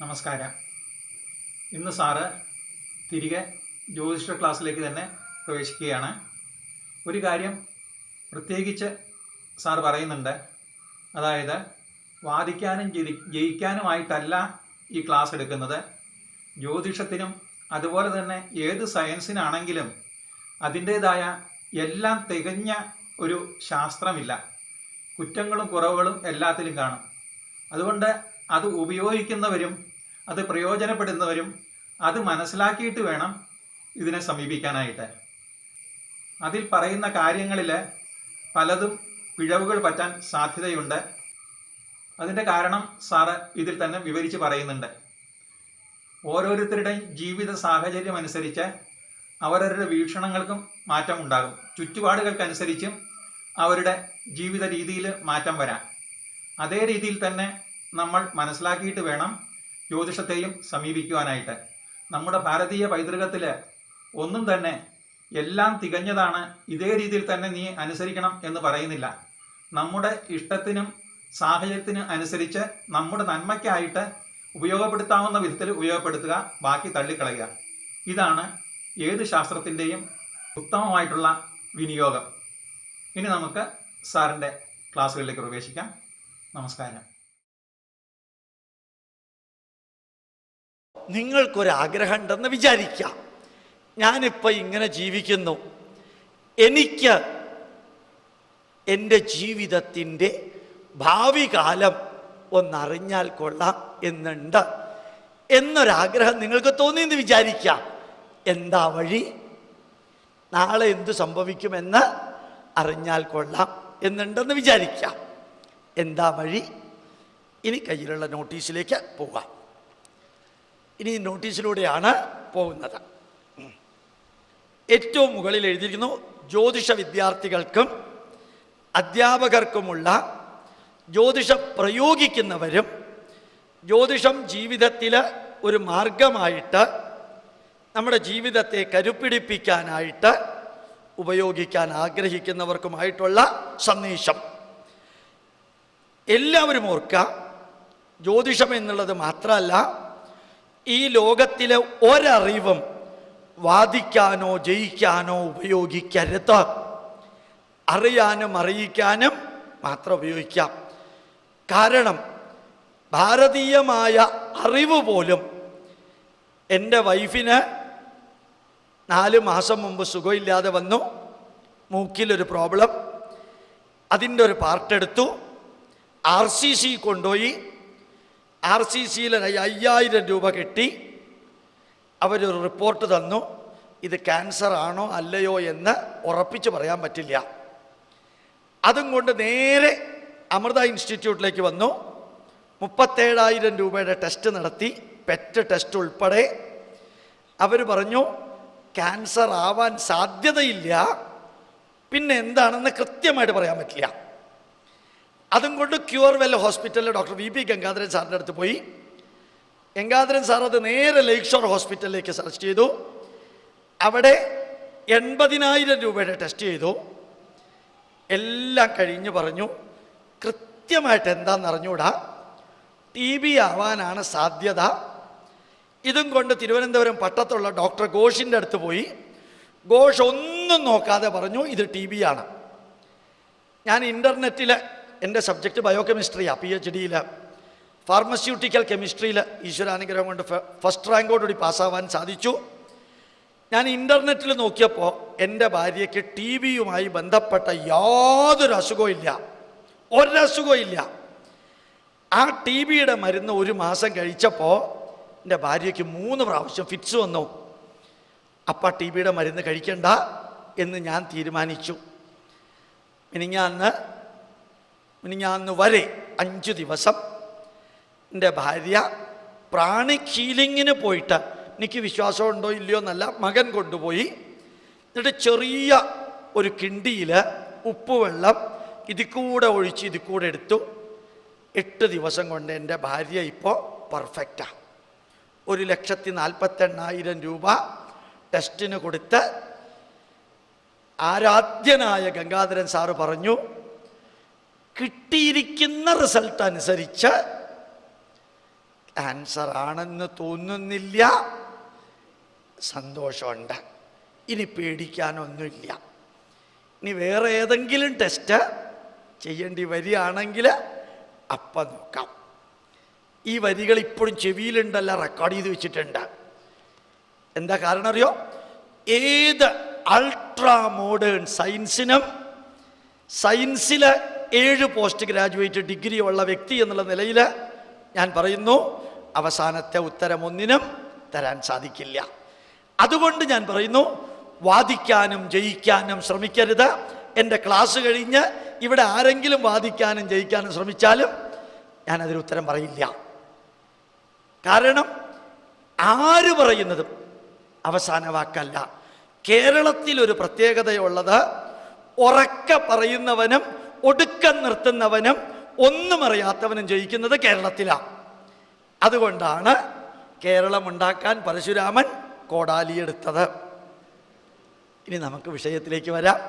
നമസ്കാരം. ഇന്ന് സാറ് തിരികെ ജ്യോതിഷ ക്ലാസ്സിലേക്ക് തന്നെ പ്രവേശിക്കുകയാണ്. ഒരു കാര്യം പ്രത്യേകിച്ച് സാർ പറയുന്നുണ്ട്. അതായത് വാദിക്കാനും ജയി- ജയിക്കാനുമായിട്ടല്ല ഈ ക്ലാസ് എടുക്കുന്നത്. ജ്യോതിഷത്തിനും അതുപോലെ തന്നെ ഏത് സയൻസിനാണെങ്കിലും അതിന്റേതായ എല്ലാം തികഞ്ഞ ഒരു ശാസ്ത്രമില്ല. കുറ്റങ്ങളും കുറവുകളും എല്ലാത്തിലും കാണും. അതുകൊണ്ട് അത് ഉപയോഗിക്കുന്നവരും അത് പ്രയോജനപ്പെടുന്നവരും അത് മനസ്സിലാക്കിയിട്ട് വേണം ഇതിനെ സമീപിക്കാനായിട്ട്. അതിൽ പറയുന്ന കാര്യങ്ങളിൽ പലതും പിഴവുകൾ പറ്റാൻ സാധ്യതയുണ്ട്. അതിന്റെ കാരണം സാറ് ഇതിൽ തന്നെ വിവരിച്ച് പറയുന്നുണ്ട്. ഓരോരുത്തരുടെയും ജീവിത സാഹചര്യം അനുസരിച്ച് അവരവരുടെ വീക്ഷണങ്ങൾക്കും മാറ്റം ഉണ്ടാകും. ചുറ്റുപാടുകൾക്കനുസരിച്ചും അവരുടെ ജീവിത രീതിയിൽ മാറ്റം വരാം. അതേ രീതിയിൽ തന്നെ നമ്മൾ മനസ്സിലാക്കിയിട്ട് വേണം ജ്യോതിഷത്തെയും സമീപിക്കുവാനായിട്ട്. നമ്മുടെ ഭാരതീയ പൈതൃകത്തിൽ ഒന്നും തന്നെ എല്ലാം തികഞ്ഞതാണ് ഇതേ രീതിയിൽ തന്നെ നീ അനുസരിക്കണം എന്ന് പറയുന്നില്ല. നമ്മുടെ ഇഷ്ടത്തിനും സാഹചര്യത്തിനും അനുസരിച്ച് നമ്മുടെ നന്മയ്ക്കായിട്ട് ഉപയോഗപ്പെടുത്താവുന്ന വിധത്തിൽ ഉപയോഗപ്പെടുത്തുക ബാക്കി തള്ളിക്കളയുക. ഇതാണ് ഏത് ശാസ്ത്രത്തിന്റെയും ഉത്തമമായിട്ടുള്ള വിനിയോഗം. ഇനി നമുക്ക് സാറിന്റെ ക്ലാസ്സുകളിലേക്ക് പ്രവേശിക്കാം. നമസ്കാരം. നിങ്ങൾക്കൊരാഗ്രഹം ഉണ്ടെന്ന് വിചാരിക്കാം ഞാനിപ്പോൾ ഇങ്ങനെ ജീവിക്കുന്നു. എനിക്ക് എന്റെ ജീവിതത്തിന്റെ ഭാവി കാലം ഒന്നറിഞ്ഞാൽ കൊള്ളാം എന്നുണ്ട്. എന്നൊരാഗ്രഹം നിങ്ങൾക്ക് തോന്നിയെന്ന് വിചാരിക്കാം എന്താ വഴി? നാളെ എന്ത് സംഭവിക്കുമെന്ന് അറിഞ്ഞാൽ കൊള്ളാം എന്നുണ്ടെന്ന് വിചാരിക്കാം എന്താ വഴി? ഇനി കയ്യിലുള്ള നോട്ടീസിലേക്ക് പോകാം. ഇനി നോട്ടീസിലൂടെയാണ് പോകുന്നത്. ഏറ്റവും മുകളിൽ എഴുതിയിരിക്കുന്നു ജ്യോതിഷ വിദ്യാർത്ഥികൾക്കും അധ്യാപകർക്കുമുള്ള ജ്യോതിഷം പ്രയോഗിക്കുന്നവരും ജ്യോതിഷം ജീവിതത്തിൽ ഒരു മാർഗമായിട്ട് നമ്മുടെ ജീവിതത്തെ കരുപ്പിടിപ്പിക്കാനായിട്ട് ഉപയോഗിക്കാൻ ആഗ്രഹിക്കുന്നവർക്കുമായിട്ടുള്ള സന്ദേശം എല്ലാവരും ഓർക്കുക ജ്യോതിഷം എന്നുള്ളത് മാത്രമല്ല ഈ ലോകത്തിലെ ഒരറിവും വാദിക്കാനോ ജയിക്കാനോ ഉപയോഗിക്കരുത്. അറിയാനും അറിയിക്കാനും മാത്രം ഉപയോഗിക്കാം. കാരണം ഭാരതീയമായ അറിവ് പോലും എന്റെ വൈഫിന് നാല് മാസം മുമ്പ് സുഖമില്ലാതെ വന്നു. മൂക്കിലൊരു പ്രോബ്ലം. അതിന്റെ ഒരു പാർട്ടെടുത്തു. ആർ സി സി കൊണ്ടുപോയി. ആർ സി സിയിലായി അയ്യായിരം രൂപ കിട്ടി. അവരൊരു റിപ്പോർട്ട് തന്നു. ഇത് ക്യാൻസർ ആണോ അല്ലയോ എന്ന് ഉറപ്പിച്ച് പറയാൻ പറ്റില്ല. അതും കൊണ്ട് നേരെ അമൃത ഇൻസ്റ്റിറ്റ്യൂട്ടിലേക്ക് വന്നു. മുപ്പത്തേഴായിരം രൂപയുടെ ടെസ്റ്റ് നടത്തി. പെറ്റ് ടെസ്റ്റ് ഉൾപ്പെടെ. അവർ പറഞ്ഞു ക്യാൻസർ ആവാൻ സാധ്യതയില്ല. പിന്നെ എന്താണെന്ന് കൃത്യമായിട്ട് പറയാൻ പറ്റില്ല. അതും കൊണ്ട് ക്യൂർ വെൽ ഹോസ്പിറ്റലിൽ ഡോക്ടർ വി പി ഗംഗാധരൻ സാറിന്റെ അടുത്ത് പോയി. ഗംഗാധരൻ സാർ അത് നേരെ ലേക്ക് ഷോർ ഹോസ്പിറ്റലിലേക്ക് സെർച്ച് ചെയ്തു. അവിടെ എൺപതിനായിരം രൂപയുടെ ടെസ്റ്റ് ചെയ്തു. എല്ലാം കഴിഞ്ഞ് പറഞ്ഞു കൃത്യമായിട്ട് എന്താണെന്ന് അറിഞ്ഞൂടാ? ടി ബി ആവാനാണ് സാധ്യത. ഇതും കൊണ്ട് തിരുവനന്തപുരം പട്ടത്തുള്ള ഡോക്ടർ ഘോഷിന്റെ അടുത്ത് പോയി. ഘോഷ് ഒന്നും നോക്കാതെ പറഞ്ഞു ഇത് ടി ബി ആണ്. ഞാൻ ഇന്റർനെറ്റിൽ എന്റെ സബ്ജക്റ്റ് ബയോകെമിസ്ട്രിയാണ് പി എച്ച് ഡിയിൽ ഫാർമസ്യൂട്ടിക്കൽ കെമിസ്ട്രിയിൽ ഈശ്വരാനുഗ്രഹം കൊണ്ട് ഫസ്റ്റ് റാങ്കോടുകൂടി പാസ്സാവാൻ സാധിച്ചു. ഞാൻ ഇന്റർനെറ്റിൽ നോക്കിയപ്പോൾ എന്റെ ഭാര്യയ്ക്ക് ടി വിയുമായി ബന്ധപ്പെട്ട യാതൊരു അസുഖവും ഇല്ല. ഒരസുഖവും ഇല്ല. ആ ടി വിയുടെ മരുന്ന് ഒരു മാസം കഴിച്ചപ്പോൾ എന്റെ ഭാര്യയ്ക്ക് മൂന്ന് പ്രാവശ്യം ഫിറ്റ്സ് വന്നു. അപ്പം ടി വിയുടെ മരുന്ന് കഴിക്കണ്ട എന്ന് ഞാൻ തീരുമാനിച്ചു. മിനിഞ്ഞാന്ന് മിനിഞ്ഞാന്ന് വരെ അഞ്ച് ദിവസം എന്റെ ഭാര്യ പ്രാണിക് ഹീലിങ്ങിന് പോയിട്ട് എനിക്ക് വിശ്വാസമുണ്ടോ ഇല്ലയോ എന്നല്ല മകൻ കൊണ്ടുപോയി. എന്നിട്ട് ചെറിയ ഒരു കിണ്ടിയിൽ ഉപ്പുവെള്ളം ഇതിൽ കൂടെ ഒഴിച്ച് ഇതിൽ കൂടെ എടുത്തു. എട്ട് ദിവസം കൊണ്ട് എന്റെ ഭാര്യ ഇപ്പോൾ പെർഫെക്റ്റാണ് ഒരു ലക്ഷത്തി നാൽപ്പത്തെണ്ണായിരം രൂപ ടെസ്റ്റിന് കൊടുത്ത് ആരാധ്യനായ ഗംഗാധരൻ സാറ് പറഞ്ഞു കിട്ടിയിരിക്കുന്ന റിസൾട്ട് അനുസരിച്ച് ആൻസർ ആണെന്ന് തോന്നുന്നില്ല. സന്തോഷമുണ്ട്. ഇനി പേടിക്കാനൊന്നുമില്ല. ഇനി വേറെ ഏതെങ്കിലും ടെസ്റ്റ് ചെയ്യേണ്ടി വരികയാണെങ്കിൽ അപ്പം നോക്കാം. ഈ വരികൾ ഇപ്പോഴും ചെവിയിലുണ്ടല്ല റെക്കോർഡ് ചെയ്ത് വെച്ചിട്ടുണ്ട്. എന്താ കാരണം അറിയോ? ഏത് അൾട്രാ മോഡേൺ സയൻസിനും സയൻസിൽ ഏഴ് പോസ്റ്റ് ഗ്രാജുവേറ്റ് ഡിഗ്രി ഉള്ള വ്യക്തി എന്നുള്ള നിലയിൽ ഞാൻ പറയുന്നു അവസാനത്തെ ഉത്തരം ഒന്നിനും തരാൻ സാധിക്കില്ല. അതുകൊണ്ട് ഞാൻ പറയുന്നു വാദിക്കാനും ജയിക്കാനും ശ്രമിക്കരുത്. എന്റെ ക്ലാസ് കഴിഞ്ഞ് ഇവിടെ ആരെങ്കിലും വാദിക്കാനും ജയിക്കാനും ശ്രമിച്ചാലും ഞാനതിന് ഉത്തരം പറയില്ല. കാരണം ആര് പറയുന്നതും അവസാന വാക്കല്ല. കേരളത്തിൽ ഒരു പ്രത്യേകതയുള്ളത് ഉറക്ക പറയുന്നവനും ഒടുക്കം നിർത്തുന്നവനും ഒന്നും അറിയാത്തവനും ജയിക്കുന്നത് കേരളത്തിലാണ് അതുകൊണ്ടാണ് കേരളം ഉണ്ടാക്കാൻ പരശുരാമൻ കോടാലിയെടുത്തത് ഇനി നമുക്ക് വിഷയത്തിലേക്ക് വരാം.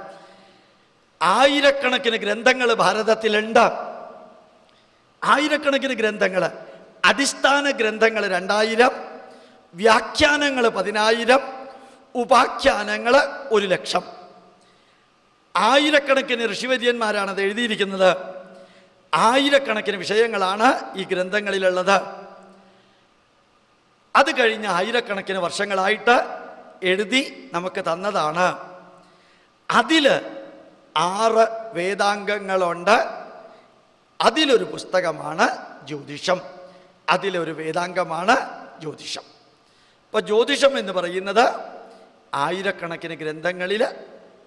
ആയിരക്കണക്കിന് ഗ്രന്ഥങ്ങൾ ഭാരതത്തിലുണ്ട്. ആയിരക്കണക്കിന് ഗ്രന്ഥങ്ങൾ അടിസ്ഥാന ഗ്രന്ഥങ്ങൾ രണ്ടായിരം വ്യാഖ്യാനങ്ങൾ പതിനായിരം ഉപാഖ്യാനങ്ങൾ ഒരു ലക്ഷം. ആയിരക്കണക്കിന് ഋഷിവര്യന്മാരാണ് അത് എഴുതിയിരിക്കുന്നത്. ആയിരക്കണക്കിന് വിഷയങ്ങളാണ് ഈ ഗ്രന്ഥങ്ങളിലുള്ളത്. അത് കഴിഞ്ഞ് ആയിരക്കണക്കിന് വർഷങ്ങളായിട്ട് എഴുതി നമുക്ക് തന്നതാണ്. അതിൽ ആറ് വേദാംഗങ്ങളുണ്ട്. അതിലൊരു പുസ്തകമാണ് ജ്യോതിഷം. അതിലൊരു വേദാംഗമാണ് ജ്യോതിഷം. അപ്പോൾ ജ്യോതിഷം എന്ന് പറയുന്നത് ആയിരക്കണക്കിന് ഗ്രന്ഥങ്ങളിൽ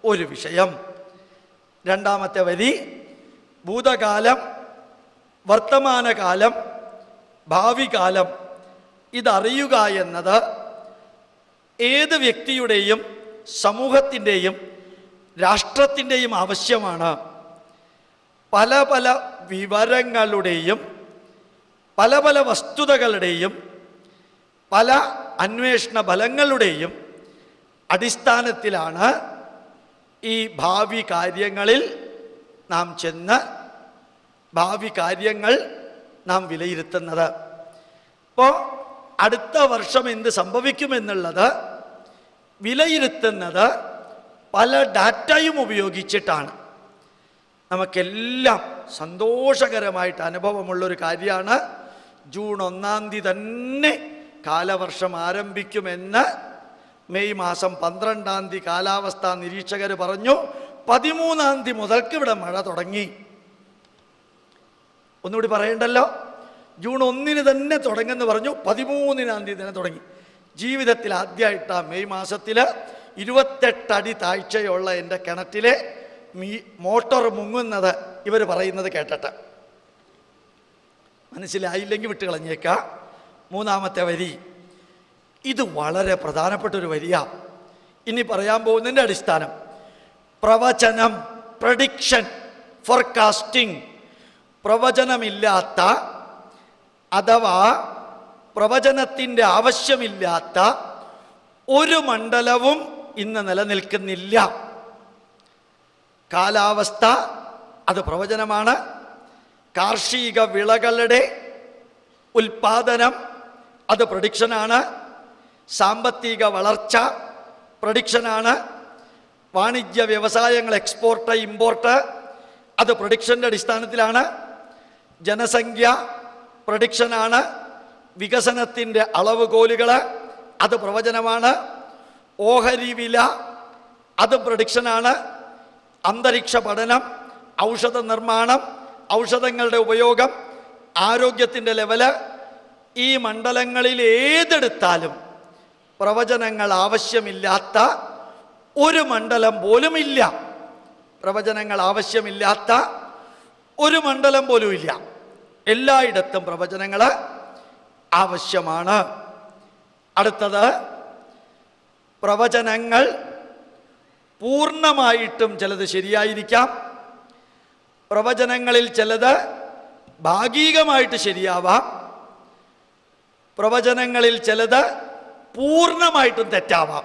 ഒരു വിഷയം. രണ്ടാമത്തെ വരി ഭൂതകാലം വർത്തമാനകാലം ഭാവി കാലം ഇതറിയുക എന്നത് ഏത് വ്യക്തിയുടെയും സമൂഹത്തിന്റെയും രാഷ്ട്രത്തിന്റെയും ആവശ്യമാണ്. പല പല വിവരങ്ങളുടെയും പല പല വസ്തുതകളുടെയും പല അന്വേഷണ ഫലങ്ങളുടെയും അടിസ്ഥാനത്തിലാണ് ഈ ഭാവി കാര്യങ്ങളിൽ നാം ചെന്ന് ഭാവി കാര്യങ്ങൾ നാം വിലയിരുത്തുന്നത്. ഇപ്പോൾ അടുത്ത വർഷം എന്ത് സംഭവിക്കുമെന്നുള്ളത് വിലയിരുത്തുന്നത് പല ഡാറ്റയും ഉപയോഗിച്ചിട്ടാണ്. നമുക്കെല്ലാം സന്തോഷകരമായിട്ട് അനുഭവമുള്ളൊരു കാര്യമാണ് ജൂൺ ഒന്നാം തീയതി തന്നെ കാലവർഷം ആരംഭിക്കുമെന്ന് മെയ് മാസം പന്ത്രണ്ടാം തീയതി കാലാവസ്ഥാ നിരീക്ഷകർ പറഞ്ഞു പതിമൂന്നാം തീയതി മുതൽക്ക് ഇവിടെ മഴ തുടങ്ങി. ഒന്നുകൂടി പറയണ്ടല്ലോ ജൂൺ ഒന്നിന് തന്നെ തുടങ്ങുമെന്ന് പറഞ്ഞു പതിമൂന്നിനാം തീയതി തന്നെ തുടങ്ങി. ജീവിതത്തിൽ ആദ്യമായിട്ടാണ് മെയ് മാസത്തിൽ ഇരുപത്തെട്ടടി താഴ്ചയുള്ള എന്റെ കിണറ്റിലെ മീ മോട്ടോർ മുങ്ങുന്നത് ഇവർ പറയുന്നത് കേട്ടിട്ട്. മനസ്സിലായില്ലെങ്കിൽ വിട്ട് കളഞ്ഞേക്കാം മൂന്നാമത്തെ വരി ഇത് വളരെ പ്രധാനപ്പെട്ട ഒരു വരിയ. ഇനി പറയാൻ പോകുന്നതിന്റെ അടിസ്ഥാനം. പ്രവചനം പ്രഡിക്ഷൻ ഫോർകാസ്റ്റിംഗ് പ്രവചനമില്ലാത്ത അഥവാ പ്രവചനത്തിന്റെ ആവശ്യമില്ലാത്ത ഒരു മണ്ഡലവും ഇന്ന് നിലനിൽക്കുന്നില്ല. കാലാവസ്ഥ അത് പ്രവചനമാണ്. കാർഷിക വിളകളുടെ ഉൽപാദനം അത് പ്രഡിക്ഷനാണ് സാമ്പത്തിക വളർച്ച പ്രൊഡിക്ഷനാണ്. വാണിജ്യ വ്യവസായങ്ങൾ എക്സ്പോർട്ട് ഇമ്പോർട്ട്. അത് പ്രൊഡിക്ഷന്റെ അടിസ്ഥാനത്തിലാണ്. ജനസംഖ്യ പ്രൊഡിക്ഷനാണ്. വികസനത്തിന്റെ അളവുകോലുകൾ അത് പ്രവചനമാണ്. ഓഹരി വില അത് പ്രൊഡിക്ഷനാണ്. അന്തരീക്ഷ പഠനം ഔഷധ നിർമ്മാണം ഔഷധങ്ങളുടെ ഉപയോഗം ആരോഗ്യത്തിന്റെ ലെവൽ. ഈ മണ്ഡലങ്ങളിൽ ഏതെടുത്താലും പ്രവചനങ്ങൾ ആവശ്യമില്ലാത്ത ഒരു മണ്ഡലം പോലും ഇല്ല. പ്രവചനങ്ങൾ ആവശ്യമില്ലാത്ത ഒരു മണ്ഡലം പോലും ഇല്ല. എല്ലായിടത്തും പ്രവചനങ്ങൾ ആവശ്യമാണ്. അടുത്തത് പ്രവചനങ്ങൾ പൂർണമായിട്ടും ചിലത് ശരിയായിരിക്കാം. പ്രവചനങ്ങളിൽ ചിലത് ഭാഗികമായിട്ട് ശരിയാവാം. പ്രവചനങ്ങളിൽ ചിലത് പൂർണമായിട്ടും തെറ്റാവാം.